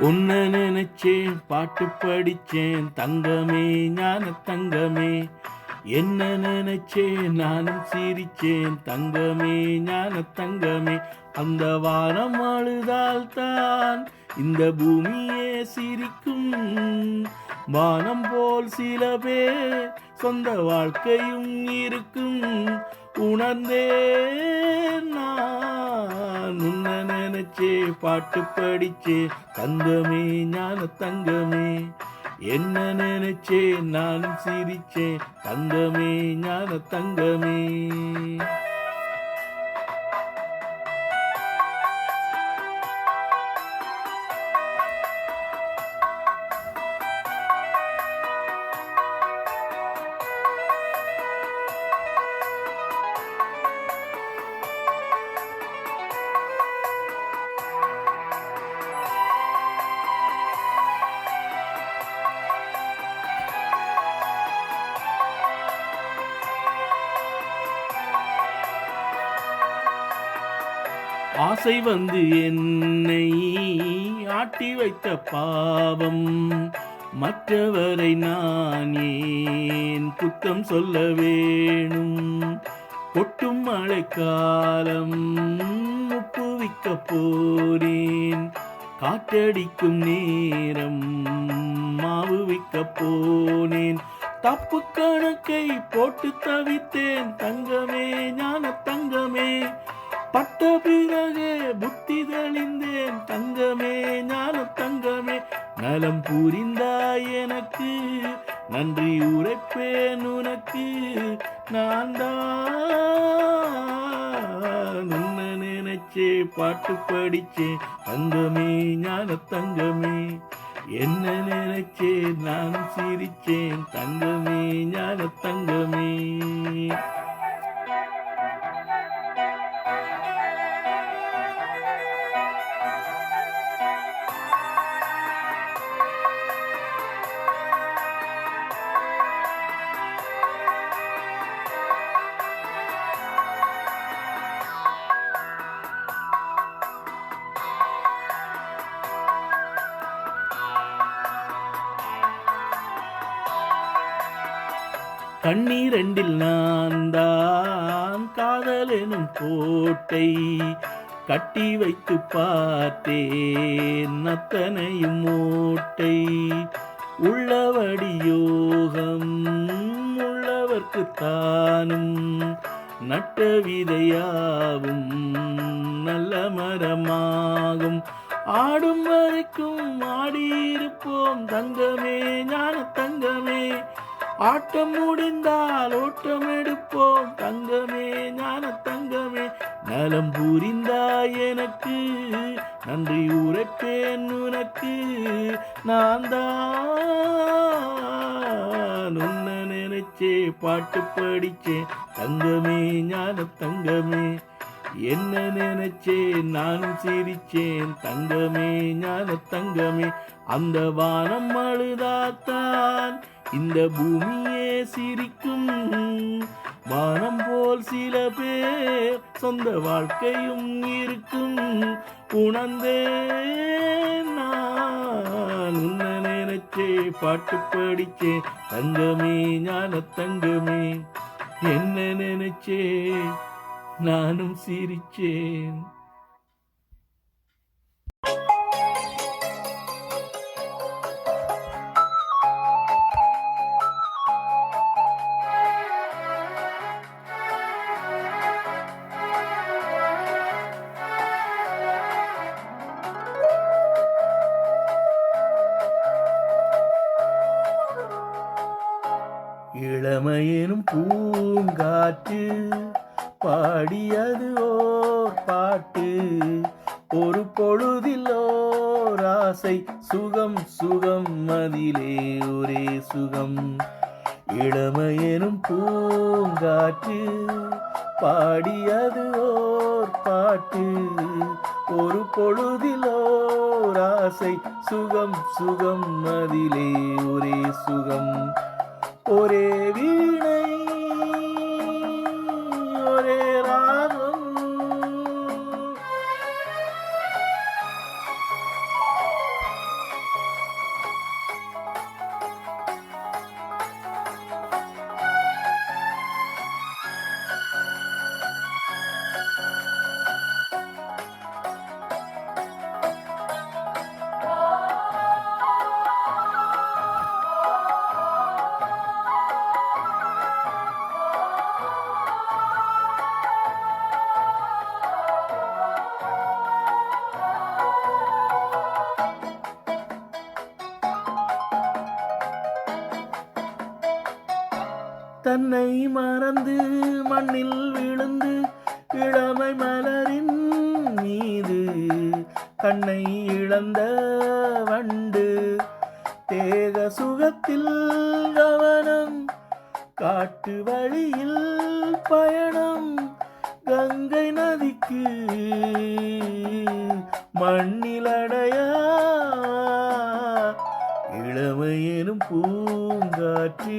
உன்னை நினைச்சேன் பாட்டு படிச்சேன் தங்கமே ஞான தங்கமே. என்ன நினைச்சேன் நானும் சிரிச்சேன் தங்கமே ஞான தங்கமே. அந்த வானம் அழுதால் தான் இந்த பூமியே சிரிக்கும். வானம் போல் சில பேர் சொந்த வாழ்க்கையும் இருக்கும். உணர்ந்தேன் நான் உன்னை நினைச்சு பாட்டு படிச்சு தங்கமே ஞான தங்கமே. என்ன நினைச்சே நானும் சிரிச்சேன் தங்கமே ஞான தங்கமே. ஆசை வந்து என்னை ஆட்டி வைத்த பாவம். மற்றவரை நான் ஏன் குத்தம் சொல்ல வேணும்? கொட்டும் மழைக்காலம் முப்புவிக்க போனேன் காற்றடிக்கும் நேரம் மாவு விற்க போனேன். தப்பு கணக்கை போட்டு தவித்தேன். தங்கமே ஞான தங்கமே பட்ட பிறகு புத்தி தெளிந்தேன். தங்கமே ஞான தங்கமே நலம் புரிந்தாய் எனக்கு. நன்றி உரைப்பேன் உனக்கு. நான் தான் உன்னை நினைச்சே பாட்டு படிச்சேன். தங்கமே ஞான தங்கமே என்ன நினைச்சேன் நான் சிரிச்சேன். தங்கமே ஞான தங்கமே. கண்ணீரண்டில் நான் தான் காதலெனும் கோட்டை கட்டி வைத்து பார்த்தேன் அத்தனையும் மூட்டை. உள்ளவடி யோகம் உள்ளவர்க்கு தானும் நட்ட விதையாவும் நல்ல மரமாகும். ஆடும் வரைக்கும் ஆடியிருப்போம் தங்கமே ஞான தங்கமே ஆட்டம் முடிந்தால் ஓட்டம் எடுப்போம். தங்கமே ஞான தங்கமே நலம் புரிந்தாய் எனக்கு. நன்றி உரைப்பேன் உனக்கு. நான் தான் உன்னை நினைச்சே பாட்டு படிச்சேன். தங்கமே ஞான தங்கமே என்ன நினைச்சேன் நானும் சிரிச்சேன். தங்கமே ஞான தங்கமே அந்த வானம் அழுதாத்தான். இந்த பூமியே சிரிக்கும் வானம் போல் சில பேர் சொந்த வாழ்க்கையும் இருக்கும். உணர்ந்தேன் நான் உன்னை நினைச்சே பாட்டு படிச்சே தங்கமே ஞான தங்கமே. என்ன நினைச்சே நானும் சிரிச்சேன். இளமையெனும் பூங்காற்று பாடியது ஓர் பாட்டு. ஒரு பொழுதில் ஓர் ஆசை சுகம் சுகம் அதிலே ஒரே சுகம். இளமையெனும் பூங்காற்று பாடியது ஓர் பாட்டு. ஒரு பொழுதிலோ ஓர் ஆசை சுகம் சுகம் அதிலே ஒரே சுகம். ஒரே வீணை தன்னை மறந்து மண்ணில் விழுந்து இளமை மலரின் மீது கண்ணை இழந்த வண்டு தேக சுகத்தில் கவனம் காட்டு வழியில் பயணம் கங்கை நதிக்கு மண்ணிலடையா? இளமை எனும் பூங்காற்று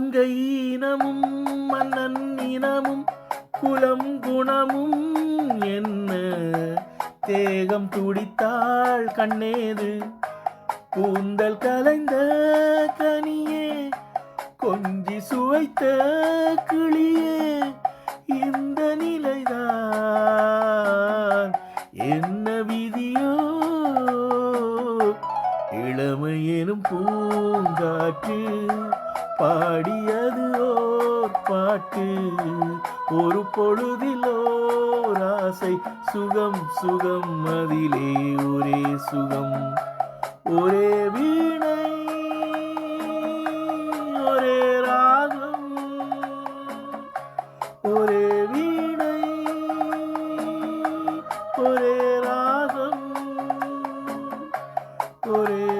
மங்கை இனமும் மன்னன் இனமும் குலம் குணமும் என்ன? தேகம் துடித்தாள் கண்ணேது கூந்தல் கலைந்த கனியே கொஞ்சி சுவைத்த கிளியே இந்த நிலைதான். என்ன விதியோ? இளமை எனும் பூங்காற்று பாடியது ஓர் பாட்டு. ஒரு பொழுதிலோ ராசை சுகம் சுகம் அதிலே ஒரே சுகம். ஒரே வீணை ஒரே ராகம். ஒரே வீணை ஒரே ராகம். ஒரே